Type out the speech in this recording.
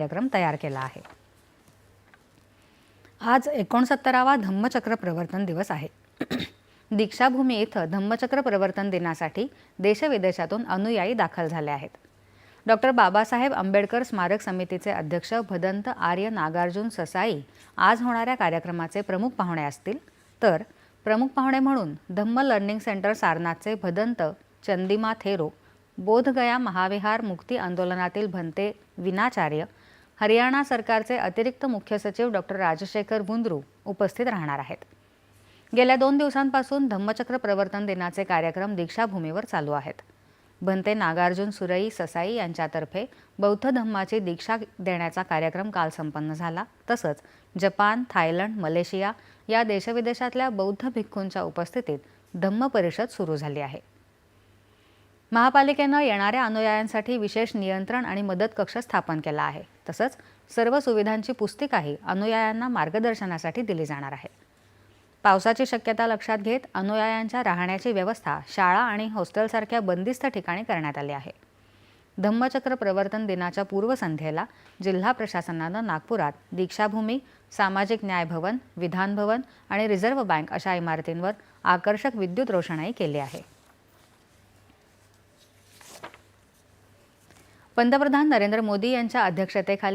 कार्यक्रम तयार केला आहे. आज एकोणसत्तरावा धम्मचक्र प्रवर्तन दिवस आहे. दीक्षाभूमी इथं धम्मचक्र प्रवर्तन दिनासाठी देशविदेशातून अनुयायी दाखल झाले आहेत. डॉक्टर बाबासाहेब आंबेडकर स्मारक समितीचे अध्यक्ष भदंत आर्य नागार्जुन ससाई आज होणाऱ्या कार्यक्रमाचे प्रमुख पाहुणे असतील तर प्रमुख पाहुणे म्हणून धम्म लर्निंग सेंटर सारनाथचे भदंत चंदिमा थेरो बोधगया महाविहार मुक्ती आंदोलनातील भंते विनाचार्य हरियाणा सरकारचे अतिरिक्त मुख्य सचिव डॉक्टर राजशेखर बुंद्रू उपस्थित राहणार आहेत. गेल्या दोन दिवसांपासून धम्मचक्र प्रवर्तन दिनाचे कार्यक्रम दीक्षाभूमीवर चालू आहेत. भंते नागार्जुन सुरई ससाई यांच्यातर्फे बौद्ध धम्माची दीक्षा देण्याचा कार्यक्रम काल संपन्न झाला. तसंच जपान थायलंड मलेशिया या देशविदेशातल्या बौद्ध भिक्खूंच्या उपस्थितीत धम्म परिषद सुरू झाली आहे. महापालिकेनं येणाऱ्या अनुयायांसाठी विशेष नियंत्रण आणि मदत कक्ष स्थापन केला आहे. तसंच सर्व सुविधांची पुस्तिकाही अनुयायांना मार्गदर्शनासाठी दिली जाणार आहे. पावसाची शक्यता लक्षात घेत अनुयायांच्या राहण्याची व्यवस्था शाळा आणि हॉस्टेलसारख्या बंदिस्त ठिकाणी करण्यात आली आहे. धम्मचक्र प्रवर्तन दिनाच्या पूर्वसंध्येला जिल्हा प्रशासनानं नागपुरात दीक्षाभूमी सामाजिक न्याय भवन विधान भवन आणि रिझर्व्ह बँक अशा इमारतींवर आकर्षक विद्युत रोषणाई केली आहे. पंतप्रधान नरेंद्र मोदी यांच्या अध्यक्षतेखाली